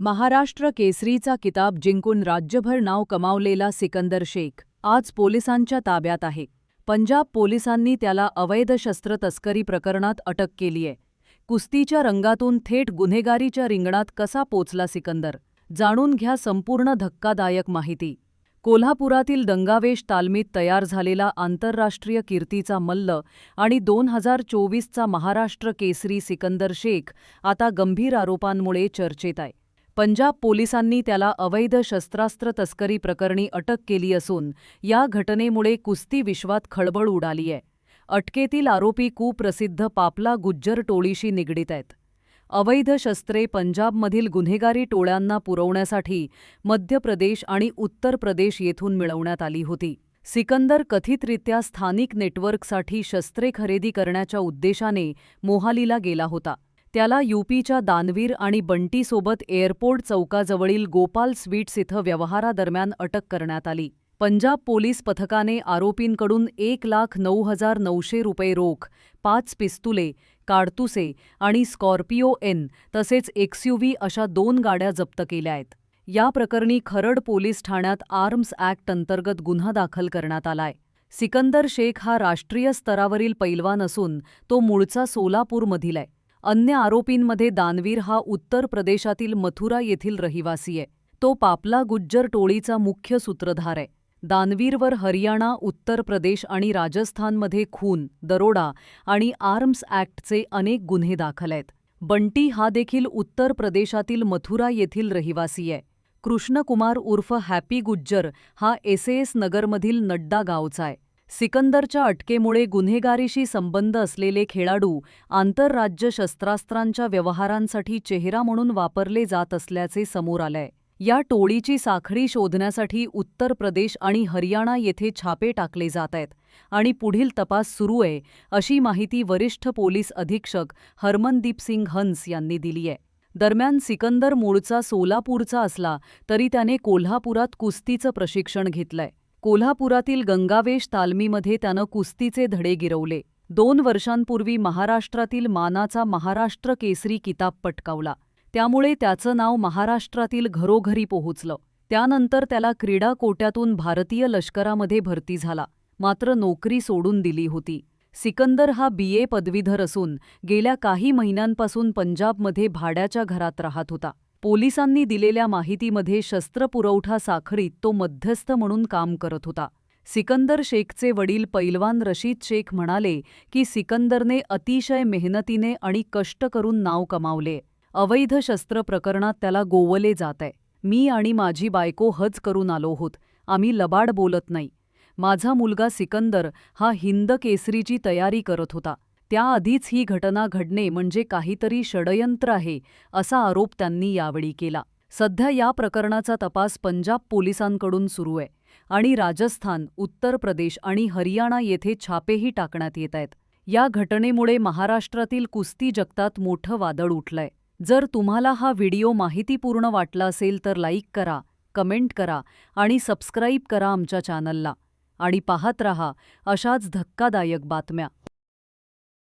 महाराष्ट्र केसरीचा किताब जिंकून राज्यभर नाव कमावलेला सिकंदर शेख आज पोलिसांच्या ताब्यात आहे. पंजाब पोलिसांनी त्याला अवैध शस्त्र तस्करी प्रकरणात अटक केलीय कुस्तीच्या रंगातून थेट गुन्हेगारीच्या रिंगणात कसा पोचला सिकंदर? जाणून घ्या संपूर्ण धक्कादायक माहिती. कोल्हापुरातील दंगावेश तालमीत तयार झालेला आंतरराष्ट्रीय कीर्तीचा मल्ल आणि दोन हजार चोवीसचा महाराष्ट्र केसरी सिकंदर शेख आता गंभीर आरोपांमुळे चर्चेत आहे. पंजाब पोलिसांनी त्याला अवैध शस्त्रास्त्र तस्करी प्रकरणी अटक केली असून या घटनेमुळे कुस्ती विश्वात खळबळ उडाली आहे अटकेतील आरोपी कुप्रसिद्ध पापला गुज्जर टोळीशी निगडीत आहेत. अवैध शस्त्रे पंजाबमधील गुन्हेगारी टोळ्यांना पुरवण्यासाठी मध्य प्रदेश आणि उत्तर प्रदेश येथून मिळवण्यात आली होती. सिकंदर कथितरित्या स्थानिक नेटवर्कसाठी शस्त्रे खरेदी करण्याच्या उद्देशाने मोहालीला गेला होता. त्याला यूपीच्या दानवीर आणि बंटीसोबत एअरपोर्ट चौकाजवळील गोपाल स्वीट्स इथं व्यवहारादरम्यान अटक करण्यात आली. पंजाब पोलीस पथकाने आरोपींकडून एक लाख नऊ हजार नऊशे रुपये रोख पाच पिस्तुले काडतुसे आणि स्कॉर्पिओ एन तसेच एक्सयूव्ही अशा दोन गाड्या जप्त केल्या आहेत. या प्रकरणी खरड पोलीस ठाण्यात आर्म्स ॲक्ट अंतर्गत गुन्हा दाखल करण्यात आलाय. सिकंदर शेख हा राष्ट्रीय स्तरावरील पैलवान असून तो मूळचा सोलापूरमधील आहे. अन्य आरोपींमध्ये दानवीर हा उत्तर प्रदेशातील मथुरा येथील रहिवासी आहे. तो पापला गुज्जर टोळीचा मुख्य सूत्रधार आहे. दानवीरवर हरियाणा उत्तर प्रदेश आणि राजस्थानमध्ये खून दरोडा आणि आर्म्स ॲक्टचे अनेक गुन्हे दाखल आहेत. बंटी हा देखील उत्तर प्रदेशातील मथुरा येथील रहिवासी आहे. कृष्णकुमार उर्फ हॅपी गुज्जर हा एस नगरमधील नड्डा गावचा आहे. सिकंदरच्या अटकेमुळे गुन्हेगारीशी संबंध असलेले खेळाडू आंतरराज्य शस्त्रास्त्रांच्या व्यवहारांसाठी चेहरा म्हणून वापरले जात असल्याचे समोर आलंय. या टोळीची साखळी शोधण्यासाठी उत्तर प्रदेश आणि हरियाणा येथे छापे टाकले जात आहेत आणि पुढील तपास सुरू आहे अशी माहिती वरिष्ठ पोलीस अधीक्षक हरमनदीप सिंग हंस यांनी दिली आहे. दरम्यान सिकंदर मूळचा सोलापूरचा असला तरी त्याने कोल्हापुरात कुस्तीचं प्रशिक्षण घेतलंय. कोल्हापुरातील गंगावेश तालमीमध्ये त्यानं कुस्तीचे धडे गिरवले. दोन वर्षांपूर्वी महाराष्ट्रातील मानाचा महाराष्ट्र केसरी किताब पटकावला. त्यामुळे त्याचं नाव महाराष्ट्रातील घरोघरी पोहोचलं. त्यानंतर त्याला क्रीडा कोट्यातून भारतीय लष्करामध्ये भरती झाला. मात्र नोकरी सोडून दिली होती. सिकंदर हा बी. ए. पदवीधर असून गेल्या काही महिन्यांपासून पंजाबमध्ये भाड्याच्या घरात राहत होता. पोलिसांनी दिलेल्या माहितीमध्ये शस्त्रपुरवठा साखळीत तो मध्यस्थ म्हणून काम करत होता. सिकंदर शेखचे वडील पैलवान रशीद शेख म्हणाले की सिकंदरने अतिशय मेहनतीने आणि कष्ट करून नाव कमावले. अवैध शस्त्र प्रकरणात त्याला गोवले जात आहे मी आणि माझी बायको हज करून आलो होत. आम्ही लबाड बोलत नाही. माझा मुलगा सिकंदर हा हिंद केसरीची तयारी करत होता. त्याआधीच ही घटना घडणे म्हणजे काहीतरी षडयंत्र आहे असा आरोप त्यांनी यावेळी केला. सध्या या प्रकरणाचा तपास पंजाब पोलिसांकडून सुरू आहे आणि राजस्थान उत्तर प्रदेश आणि हरियाणा येथे छापेही टाकण्यात येत आहेत. या घटनेमुळे महाराष्ट्रातील कुस्ती जगतात मोठं वादळ उठलंय. जर तुम्हाला हा व्हिडिओ माहितीपूर्ण वाटला असेल तर लाईक करा कमेंट करा आणि सबस्क्राईब करा आमच्या चॅनलला. आणि पाहत रहा अशाच धक्कादायक बातम्या.